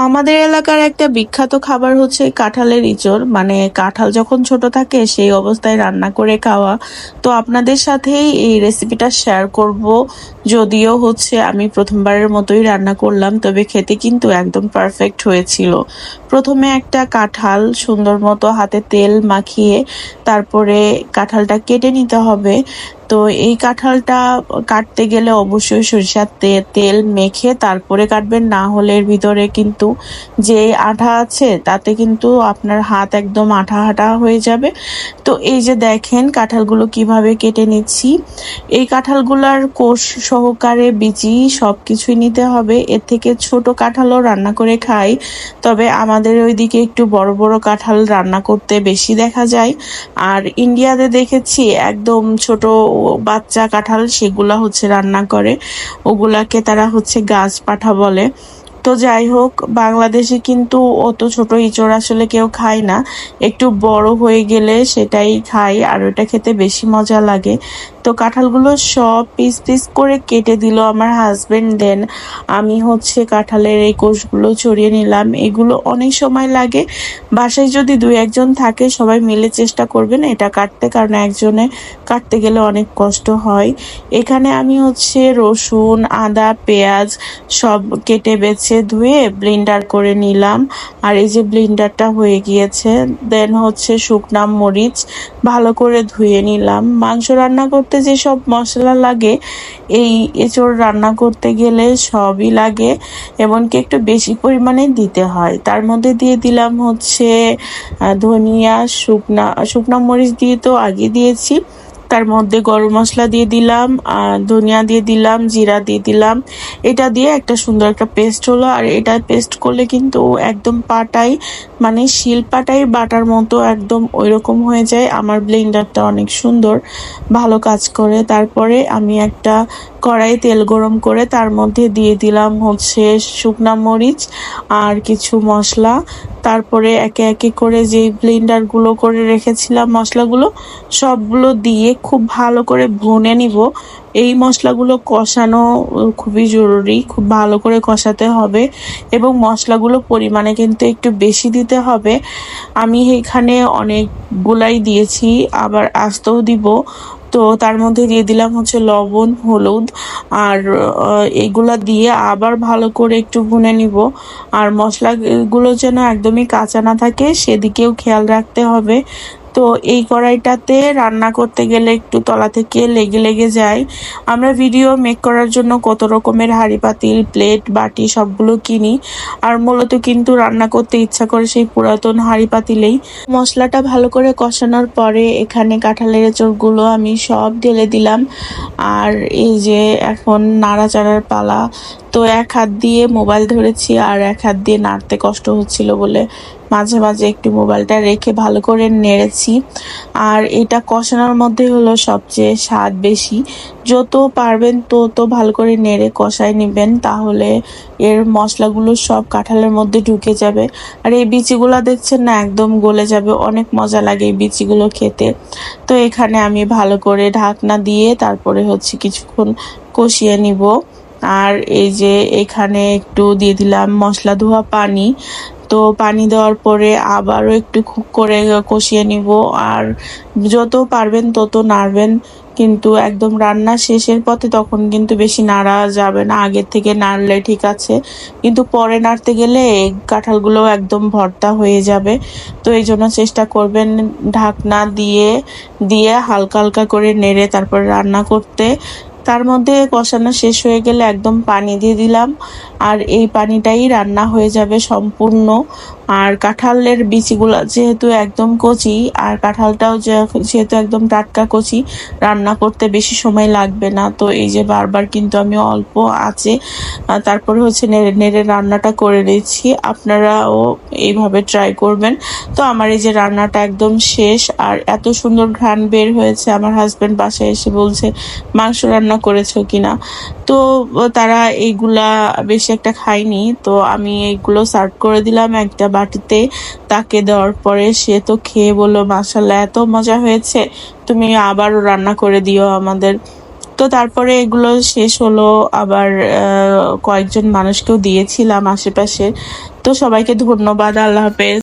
আমাদের এলাকার একটা বিখ্যাত খাবার হচ্ছে কাঁঠালের ইঁচড়। মানে কাঁঠাল যখন ছোট থাকে, সেই অবস্থায় রান্না করে খাওয়া। তো আপনাদের সাথেই এই রেসিপিটা শেয়ার করব। যদিও হচ্ছে আমি প্রথমবারের মতোই রান্না করলাম, তবে খেতে কিন্তু একদম পারফেক্ট হয়েছিল। প্রথমে একটা কাঁঠাল সুন্দর মতো হাতে তেল মাখিয়ে তারপরে কাঁঠালটা কেটে নিতে হবে। তো এই কাঁঠালটা কাটতে গেলে অবশ্যই সরিষার তেল মেখে তারপরে কাটবেন। না হলে এর ভিতরে কিন্তু যে আঠা আছে, তাতে কিন্তু আপনার হাত একদম আঠা আঠা হয়ে যাবে। তো এই যে দেখেন কাঁঠালগুলো কীভাবে কেটে নিচ্ছি। এই কাঁঠালগুলার কোষ সহকারে বিচি সব কিছুই নিতে হবে। এর থেকে ছোট কাঁঠালও রান্না করে খাই। তবে আমাদের ওইদিকে একটু বড় বড় কাঁঠাল রান্না করতে বেশি দেখা যায়। আর ইন্ডিয়াতে দেখেছি একদম ছোট বাচ্চা কাঁঠাল, সেগুলা হচ্ছে রান্না করে। ওগুলাকে তারা হচ্ছে গাছ পাঠা বলে। তো যাই হোক, বাংলাদেশে কিন্তু অত ছোট ইঁচড় আসলে কেউ খায় না। একটু বড় হয়ে গেলে সেটাই খাই আর ওটা খেতে বেশি মজা লাগে। তো কাঁঠালগুলো সব পিস পিস করে কেটে দিল আমার হাজবেন্ড দেন আমি হচ্ছে কাঁঠালের এই কোষগুলো ছড়িয়ে নিলাম। এগুলো অনেক সময় লাগে। বাসায় যদি দুই একজন থাকে, সবাই মিলে চেষ্টা করবেন এটা কাটতে, কারণ একজনে কাটতে গেলে অনেক কষ্ট হয়। এখানে আমি হচ্ছে রসুন, আদা, পেঁয়াজ সব কেটে বেছে ধুয়ে ব্লেন্ডার করে নিলাম। আর এই যে ব্লেন্ডারটা হয়ে গিয়েছে দেন হচ্ছে শুকনা মরিচ ভালো করে ধুয়ে নিলাম। মাংস রান্না করতে যে সব মশলা লাগে, এই এঁচড় রান্না করতে গেলে সবই লাগে, এমনকি একটু বেশি পরিমাণে দিতে হয়। তার মধ্যে দিয়ে দিলাম হচ্ছে ধনিয়া, শুকনা শুকনা মরিচ দিয়ে তো আগে দিয়েছি। তার মধ্যে গরম মশলা দিয়ে দিলাম, আর ধনিয়া দিয়ে দিলাম, জিরা দিয়ে দিলাম। এটা দিয়ে একটা সুন্দর একটা পেস্ট হলো, আর এটা পেস্ট করলে কিন্তু একদম পাটাই মানে শিল পাটাই বাটার মতো একদম ওইরকম হয়ে যায়। আমার ব্লেন্ডারটা অনেক সুন্দর, ভালো কাজ করে। তারপরে আমি একটা কড়াই তেল গরম করে তার মধ্যে দিয়ে দিলাম হচ্ছে শুকনা মরিচ আর কিছু মশলা। তারপরে একে একে করে যেই ব্লেন্ডারগুলো করে রেখেছিলাম মশলাগুলো, সবগুলো দিয়ে খুব ভালো করে ভুনে নিব। এই মশলাগুলো কষানো খুবই জরুরি, খুব ভালো করে কষাতে হবে এবং মশলাগুলো পরিমাণে কিন্তু একটু বেশি দিতে হবে। আমি এখানে অনেকগুলাই দিয়েছি, আবার আস্তেও দিব। তো তার মধ্যে দিয়ে দিলাম হচ্ছে লবণ, হলুদ, আর এগুলা দিয়ে আবার ভালো করে একটু ভুনে নিব। আর মশলাগুলো যেন একদমই কাঁচা না থাকে, সেদিকেও খেয়াল রাখতে হবে। তো এই কড়াইটাতে রান্না করতে গেলে একটু তলা থেকে লেগে লেগে যায়। আমরা ভিডিও মেক করার জন্য কত রকমের হাঁড়ি, পাতিল প্লেট বাটি সবগুলো কিনি। আর মূলত কিন্তু রান্না করতে ইচ্ছা করে সেই পুরাতন হাঁড়ি, পাতিলেই। মশলাটা ভালো করে কষানোর পরে এখানে কাঁঠালের এঁচড়গুলো আমি সব ঢেলে দিলাম। আর এই যে এখন নাড়াচাড়ার পালা, তো এক হাত দিয়ে মোবাইল ধরেছি আর এক হাত দিয়ে নাড়তে কষ্ট হচ্ছিল বলে মাঝে মাঝে একটু মোবাইলটা রেখে ভালো করে নেড়েছি। আর এটা কষানোর মধ্যে হলো সবচেয়ে স্বাদ বেশি। যত পারবেন তত ভালো করে নেড়ে কষায় নেবেন, তাহলে এর মশলাগুলো সব কাঁঠালের মধ্যে ঢুকে যাবে। আর এই বিচিগুলো দেখছেন না, একদম গলে যাবে। অনেক মজা লাগে এই বিচিগুলো খেতে। তো এখানে আমি ভালো করে ঢাকনা দিয়ে তারপরে হচ্ছে কিছুক্ষণ কষিয়ে নিব। আর এই যে এখানে একটু দিয়ে দিলাম মশলা ধোয়া পানি। তো পানি দেওয়ার পরে আবারও একটু খুব করে কষিয়ে নিব। আর যত পারবেন তত নাড়বেন। কিন্তু একদম রান্না শেষের পথে তখন কিন্তু বেশি নাড়া যাবে না। আগের থেকে নাড়লে ঠিক আছে। কিন্তু পরে নাড়তে গেলে কাঁঠালগুলো একদম ভর্তা হয়ে যাবে। তো এই জন্য চেষ্টা করবেন ঢাকনা দিয়ে দিয়ে হালকা হালকা করে নেড়ে তারপর রান্না করতে। তার মধ্যে কষানো শেষ হয়ে গেলে একদম পানি দিয়ে দিলাম। আর এই পানিটাই রান্না হয়ে যাবে সম্পূর্ণ। আর কাঁঠালের বিচিগুলো যেহেতু একদম কচি, আর কাঁঠালটাও যেহেতু একদম টাটকা কচি, রান্না করতে বেশি সময় লাগবে না। তো এই যে বারবার কিন্তু আমি অল্প আছে তারপরে হচ্ছে নেড়ে নেড়ে রান্নাটা করে নিচ্ছি। আপনারাও এইভাবে ট্রাই করবেন। তো আমার এই যে রান্নাটা একদম শেষ, আর এত সুন্দর ঘ্রাণ বের হয়েছে। আমার হাজব্যান্ড বাসায় এসে বলছে, মাংস রান্না করেছ কিনা। তো, তারা এইগুলা বেশি একটা খায়নি। তো আমি এইগুলো সার্ভ করে দিলাম একটা বাটিতে। তাকে দেওয়ার পরে সে তো খেয়ে বলল মাসাল্লাহ এত মজা হয়েছে। তুমি আবারও রান্না করে দিও আমাদের। তো তারপরে এগুলো শেষ হলো। আবার কয়েকজন মানুষকেও দিয়েছিলাম আশেপাশে। তো সবাইকে ধন্যবাদ, আল্লাহ হাফেজ।